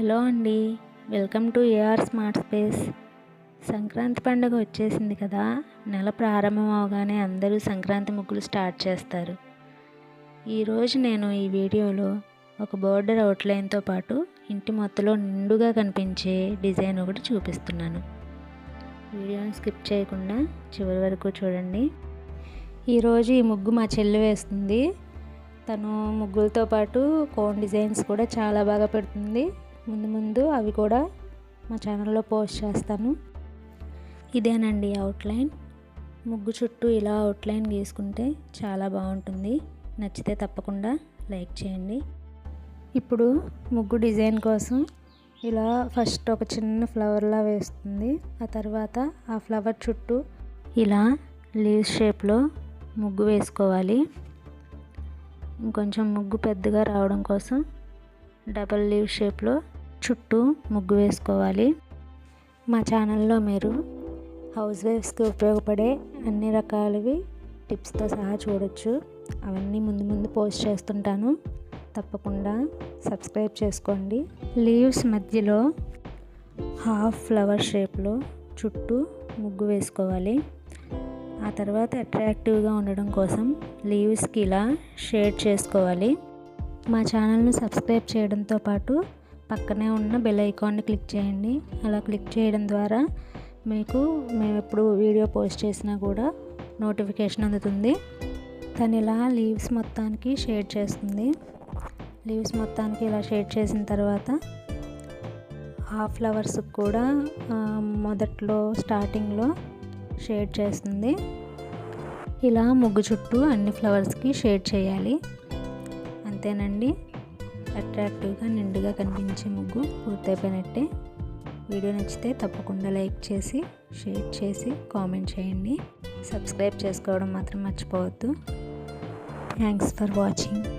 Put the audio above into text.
Hello అండి. Welcome to AR smart space. Sankranti పండుగ వచ్చేసింది కదా. నెల ప్రారంభం అవగానే అందరూ సంక్రాంతి ముగ్గులు స్టార్ట్ చేస్తారు. ఈరోజు నేను ఈ వీడియోలో ఒక బోర్డర్ అవుట్లైన్తో పాటు ఇంటి మొత్తలో నిండుగా కనిపించే డిజైన్ ఒకటి చూపిస్తున్నాను. వీడియోని స్కిప్ చేయకుండా చివరి వరకు చూడండి. ఈరోజు ఈ ముగ్గు మా చెల్లి వేస్తుంది. తను ముగ్గులతో పాటు కోన్ డిజైన్స్ కూడా చాలా బాగా పెడుతుంది. ముందు ముందు అవి కూడా మా ఛానల్లో పోస్ట్ చేస్తాను. ఇదేనండి అవుట్లైన్ ముగ్గు చుట్టూ ఇలా అవుట్లైన్ గీసుకుంటే చాలా బాగుంటుంది. నచ్చితే తప్పకుండా లైక్ చేయండి. ఇప్పుడు ముగ్గు డిజైన్ కోసం ఇలా ఫస్ట్ ఒక చిన్న ఫ్లవర్లా వేస్తుంది. ఆ తర్వాత ఆ ఫ్లవర్ చుట్టూ ఇలా లీవ్ షేప్లో ముగ్గు వేసుకోవాలి. ఇంకొంచెం ముగ్గు పెద్దగా రావడం కోసం డబల్ లీవ్ షేప్లో చుట్టూ ముగ్గు వేసుకోవాలి. మా ఛానల్లో మీరు హౌస్ వైఫ్స్కి ఉపయోగపడే అన్ని రకాలవి టిప్స్తో సహా చూడొచ్చు. అవన్నీ ముందు ముందు పోస్ట్ చేస్తుంటాను. తప్పకుండా సబ్స్క్రైబ్ చేసుకోండి. లీవ్స్ మధ్యలో హాఫ్ ఫ్లవర్ షేప్లో చుట్టూ ముగ్గు వేసుకోవాలి. ఆ తర్వాత అట్రాక్టివ్గా ఉండడం కోసం లీవ్స్కి ఇలా షేడ్ చేసుకోవాలి. మా ఛానల్ను సబ్స్క్రైబ్ చేయడంతో పాటు పక్కనే ఉన్న బెల్ ఐకాన్ని క్లిక్ చేయండి. అలా క్లిక్ చేయడం ద్వారా మీకు మేము ఎప్పుడు వీడియో పోస్ట్ చేసినా కూడా నోటిఫికేషన్ అందుతుంది. తను ఇలా లీవ్స్ మొత్తానికి షేడ్ చేస్తుంది. లీవ్స్ మొత్తానికి ఇలా షేడ్ చేసిన తర్వాత హాఫ్ ఫ్లవర్స్కి కూడా మొదట్లో స్టార్టింగ్లో షేడ్ చేస్తుంది. ఇలా ముగ్గు చుట్టూ అన్ని ఫ్లవర్స్కి షేడ్ చేయాలి. అంతేనండి. అట్రాక్టివ్గా నిండుగా కనిపించే ముగ్గు పూర్తయిపోయినట్టే వీడియో నచ్చితే తప్పకుండా లైక్ చేసి షేర్ చేసి కామెంట్ చేయండి. సబ్స్క్రైబ్ చేసుకోవడం మాత్రం మర్చిపోవద్దు. Thanks for watching.